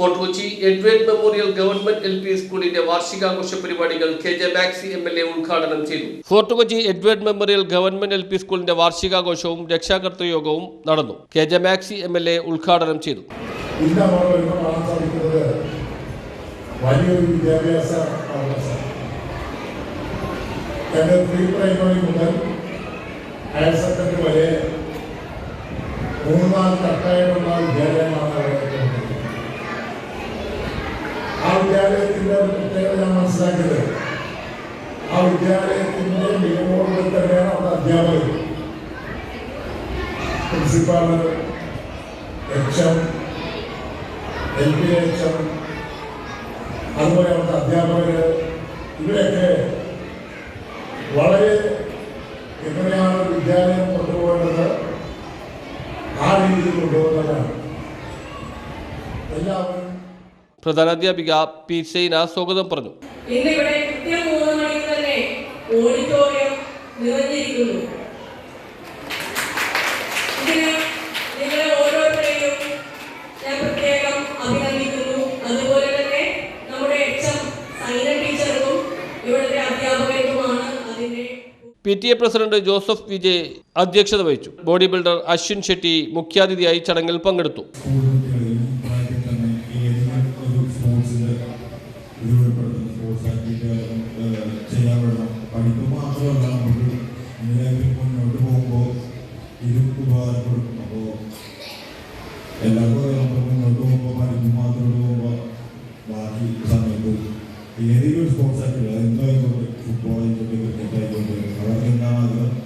Fort Kochi എഡ്വേഡ് memorial government L P സ്കൂളിന്റെ വാർഷികാഘോഷ പരിപാടികൾ K J Maxi M L A ഉദ്ഘാടനം ചെയ്തു. ഫോർട്ട് കൊച്ചി എഡ്വേഡ് മെമ്മോറിയൽ ഗവൺമെന്റ് എൽ പി സ്കൂളിന്റെ വാർഷികാഘോഷവും രക്ഷാകർത്തൃ യോഗവും നടന്നു. K J Maxi M L A ഉദ്ഘാടനം ചെയ്തു. വലിയൊരു വിദ്യാഭ്യാസ എന്റെ പ്രീ പ്രൈമറി മുതൽ ഹയർ സെക്കൻഡറി വരെ മൂന്ന് നാല് കട്ടായിട്ടുള്ള വിദ്യാലയമാണ് അവിടെ ഉള്ളത്. ആ വിദ്യാലയത്തിന്റെ ഒരു പ്രത്യേകത ഞാൻ മനസ്സിലാക്കിയത് ആ വിദ്യാലയത്തിന്റെ മികവോടുകൂടി തന്നെയാണ് അവിടെ അധ്യാപകർ principal H M L P H M അതുപോലെ അവിടുത്തെ അധ്യാപകര് ഇവരൊക്കെ വളരെ എങ്ങനെയാണ് വിദ്യാലയം കൊണ്ടുപോകേണ്ടത്? ആ രീതിയിൽ കൊണ്ടുപോകുന്നതാണ് എല്ലാവരും പ്രധാനാധ്യാപിക പി സൈന സ്വാഗതം പറഞ്ഞു. ഇന്ന് ഇവിടെ കൃത്യം മൂന്ന് മണിക്ക് തന്നെ ഓഡിറ്റോറിയം നിറഞ്ഞിരിക്കുന്നു. ഇതിന് നിങ്ങളെ ഓരോരുത്തരെയും ഞാൻ പ്രത്യേകം അഭിനന്ദിക്കുന്നു. അതുപോലെ തന്നെ നമ്മുടെ എച്ച് എം സൈന ടീച്ചർക്കും ഇവിടുത്തെ അധ്യാപകർക്കുമാണ് അതിന്റെ P T A president Joseph Vijay അധ്യക്ഷത വഹിച്ചു. ബോഡി ബിൽഡർ അശ്വിൻ ഷെട്ടി മുഖ്യാതിഥിയായി ചടങ്ങിൽ പങ്കെടുത്തു സ്കൂൾ കുട്ടികളെ ഈ പ്രായത്തിൽ തന്നെ ഏതെങ്കിലും ഒരു സ്പോർട്സിൽ ഉപയോഗപ്പെടുത്തുന്ന ആക്ടിവിറ്റി ചെയ്യാൻ വിടണം പഠിപ്പ് മാത്രമല്ല നമുക്ക് ലൈഫിൽ മുന്നോട്ട് പോകുമ്പോൾ ഇതും ഉപകാരപ്പെടും അപ്പോൾ എല്ലാവർക്കും നമ്മൾ മുന്നോട്ട് പോകുമ്പോൾ പഠിപ്പ് മാത്രം പോകുമ്പോൾ ബാക്കി സമയത്ത് ഏതെങ്കിലും സ്പോർട്സ് ആക്ടിവിറ്റി അതെന്തായിക്കോട്ടെ ഫുട്ബോൾ ആയിക്കോട്ടെ ക്രിക്കറ്റ് ആയിക്കോട്ടെ അവർക്ക് എന്താണ് ആഗ്രഹം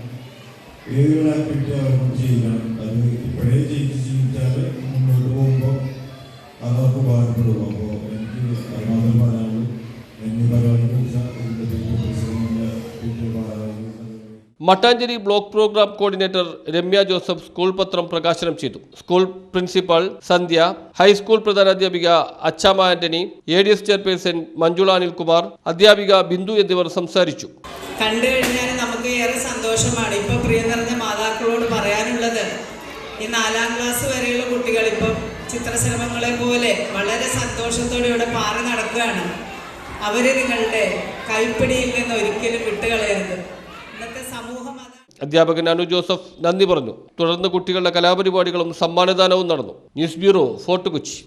ഏതൊരു ആക്ടിവിറ്റി അവർക്ക് ചെയ്യണം അത് ഇപ്പോഴേ ചെയ്ത് ജീവിച്ചാൽ മുന്നോട്ട് പോകുമ്പോൾ അതവർക്ക് ഉപകാരപ്പെടും അപ്പോൾ എനിക്ക് Mattancherry block program coordinator Ramya Joseph school പത്രം പ്രകാശനം ചെയ്തു. School principal Sandhya high school പ്രധാനാധ്യാപിക Achamma Antony A D S chairperson Manjula Anilkumar അധ്യാപിക ബിന്ദു എന്നിവർ സംസാരിച്ചു. കണ്ടു കഴിഞ്ഞാൽ നമുക്ക് ഏറെ സന്തോഷമാണ്. ഇപ്പൊ പ്രിയ നിറഞ്ഞ മാതാക്കളോട് പറയാനുള്ളത് ഈ നാലാം ക്ലാസ് വരെയുള്ള കുട്ടികൾ ഇപ്പം ചിത്രശലഭങ്ങളെ പോലെ വളരെ സന്തോഷത്തോടെ ഇവിടെ പാറി നടക്കുകയാണ്. അവരെ നിങ്ങളുടെ കൈപ്പിടിയിൽ നിന്ന് ഒരിക്കലും വിട്ടുകളയരുത്. അധ്യാപകൻ അനു ജോസഫ് നന്ദി പറഞ്ഞു. തുടർന്ന് കുട്ടികളുടെ കലാപരിപാടികളും സമ്മാനദാനവും നടന്നു. News bureau Fort Kochi.